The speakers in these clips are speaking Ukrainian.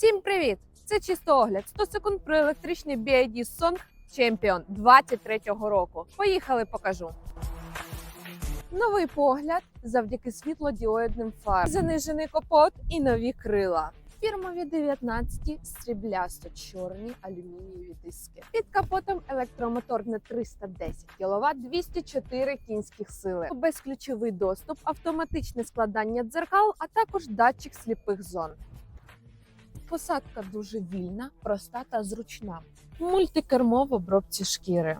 Всім привіт! Це чисто огляд. 100 секунд про електричний BID Song Champion 23-го року. Поїхали, покажу. Новий погляд завдяки світлодіоїдним фарам. Занижений капот і нові крила. Фірмові 19 сріблясто-чорні алюмінієві диски. Під капотом електромотор на 310 кВт, 204 кінських сили, безключовий доступ, автоматичне складання дзеркал, а також датчик сліпих зон. Посадка дуже вільна, проста та зручна. Мультикермо в обробці шкіри.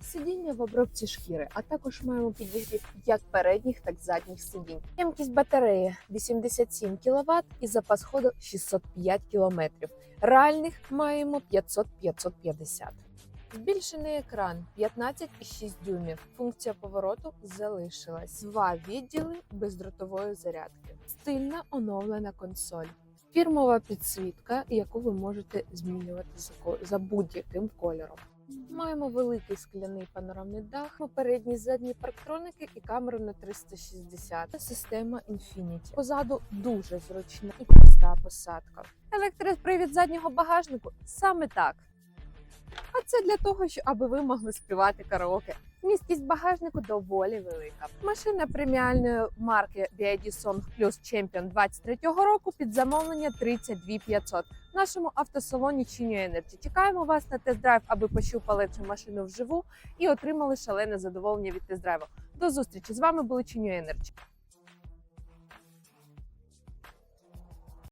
Сидіння в обробці шкіри, а також маємо підігрів як передніх, так і задніх сидінь. Ємкість батареї 87 кВт і запас ходу 605 км. Реальних маємо 500-550. Збільшений екран 15,6 дюймів. Функція повороту залишилась. Два відділи бездротової зарядки. Стильна оновлена консоль. Фірмова підсвітка, яку ви можете змінювати за будь-яким кольором. Маємо великий скляний панорамний дах, передні задні парктроники і камеру на 360. Та Система Infinity. Позаду дуже зручна і проста посадка. Електропривід заднього багажнику саме так. А це для того, аби ви могли співати караоке. Місткість багажнику доволі велика. Машина преміальної марки BID Song Plus Champion 23-го року під замовлення 32 500 в нашому автосалоні Чиню Energy. Чекаємо вас на тест-драйв, аби пощупали цю машину вживу і отримали шалене задоволення від тест-драйву. До зустрічі з вами були Чиню Energy.